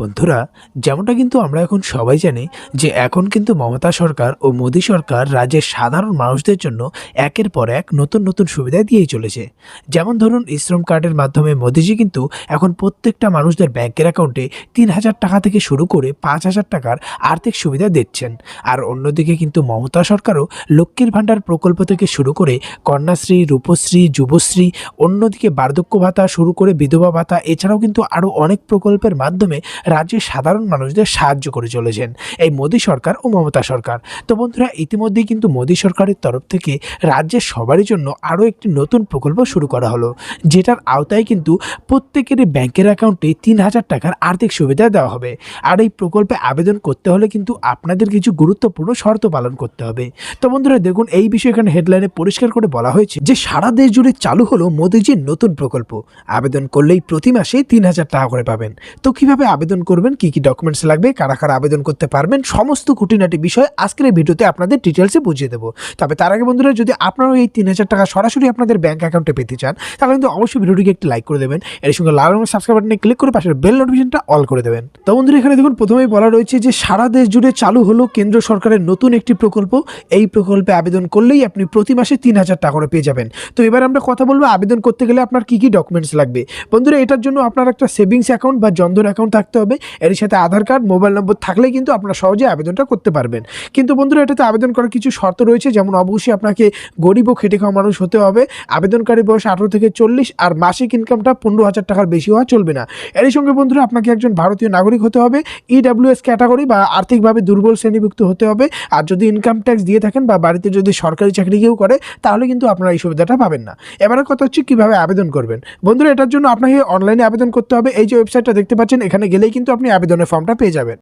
বন্ধুরা, যেমনটা কিন্তু আমরা এখন সবাই জানি যে এখন কিন্তু মমতা সরকার ও মোদী সরকার রাজ্যের সাধারণ মানুষদের জন্য একের পর এক নতুন নতুন সুবিধা দিয়েই চলেছে। যেমন ধরুন শ্রম কার্ডের মাধ্যমে মোদিজি কিন্তু এখন প্রত্যেকটা মানুষদের ব্যাংকের অ্যাকাউন্টে তিন হাজার টাকা থেকে শুরু করে পাঁচ হাজার টাকার আর্থিক সুবিধা দিচ্ছেন। আর অন্যদিকে কিন্তু মমতা সরকারও লক্ষ্মীর ভাণ্ডার প্রকল্প থেকে শুরু করে কন্যাশ্রী, রূপশ্রী, যুবশ্রী, অন্যদিকে বার্ধক্য ভাতা শুরু করে বিধবা ভাতা, এছাড়াও কিন্তু আরও অনেক প্রকল্পের মাধ্যমে রাজ্যের সাধারণ মানুষদের সাহায্য করে চলেছেন। এই মোদী সরকার ও মমতা সরকার। তো বন্ধুরা, ইতিমধ্যেই কিন্তু মোদী সরকারের তরফ থেকে রাজ্যের সবারই জন্য আরও একটি নতুন প্রকল্প শুরু করা হলো। যেটার আওতায় কিন্তু প্রত্যেকেরই ব্যাংকের অ্যাকাউন্টে তিন হাজার টাকার আর্থিক সুবিধা দেওয়া হবে। আর এই প্রকল্পে আবেদন করতে হলে কিন্তু আপনাদের কিছু গুরুত্বপূর্ণ শর্ত পালন করতে হবে। তো বন্ধুরা, দেখুন, এই বিষয়ে এখানে হেডলাইনে পরিষ্কার করে বলা হয়েছে যে, সারা দেশ জুড়ে চালু হলো মোদিজির নতুন প্রকল্প। আবেদন করলেই প্রতি মাসে তিন হাজার টাকা করে পাবেন। তো কীভাবে আবেদন করবেন, কি কি ডকুমেন্টস লাগবে, কারা কারা আবেদন করতে পারবেন, সমস্ত খুঁটিনাটি বিষয় আজকের এই ভিডিওতে আপনাদের ডিটেলসে বুঝিয়ে দেবো। তবে তার আগে বন্ধুরা, যদি আপনারাও এই তিন হাজার টাকা সরাসরি আপনাদের ব্যাঙ্ক অ্যাকাউন্টে পেতে চান, তাহলে কিন্তু অবশ্যই ভিডিওটিকে একটি লাইক করে দেবেন। এর সঙ্গে লাল রঙের সাবস্ক্রাইব বাটনে ক্লিক করে পাশের বেল নোটিফিকেশনটা অল করে দেবেন। তো বন্ধুরা, এখানে দেখুন, প্রথমেই বলা রয়েছে যে সারা দেশ জুড়ে চালু হলো কেন্দ্র সরকারের নতুন একটি প্রকল্প। এই প্রকল্পে আবেদন করলেই আপনি প্রতি মাসে তিন হাজার টাকা করে পেয়ে যাবেন। তো এবার আমরা কথা বলব, আবেদন করতে গেলে আপনার কি কি ডকুমেন্টস লাগবে? বন্ধুরা, এটার জন্য আপনার একটা সেভিংস অ্যাকাউন্ট বা জনধন অ্যাকাউন্ট থাকতে হবে। এর সাথে আধার কার্ড, মোবাইল নম্বর থাকলেই কিন্তু আপনারা সহজে আবেদনটা করতে পারবেন। কিন্তু বন্ধুরা, এটাতে আবেদন করার কিছু শর্ত রয়েছে, যেমন অবশ্যই আপনাকে গরিব ও খেটে খাওয়া মানুষ হতে হবে। আবেদনকারী বয়স আঠারো থেকে চল্লিশ, আর মাসিক ইনকামটা পনেরো হাজার টাকার বেশি হওয়া চলবে না। এরই সঙ্গে বন্ধুরা, আপনাকে একজন ভারতীয় নাগরিক হতে হবে। ইডাব্লিউএস ক্যাটাগরি বা আর্থিকভাবে দুর্বল শ্রেণীভুক্ত হতে হবে। আর যদি ইনকাম ট্যাক্স দিয়ে থাকেন বা বাড়িতে যদি সরকারি চাকরি কেউ করে, তাহলে কিন্তু আপনারা এই সুবিধাটা পাবেন না। এবারে কথা হচ্ছে কীভাবে আবেদন করবেন। বন্ধুরা, এটার জন্য আপনাকে অনলাইনে আবেদন করতে হবে। এই যে ওয়েবসাইটটা দেখতে পাচ্ছেন, এখানে গেলেই কিন্তু আপনি আবেদনের ফর্মটা পেয়ে যাবেন।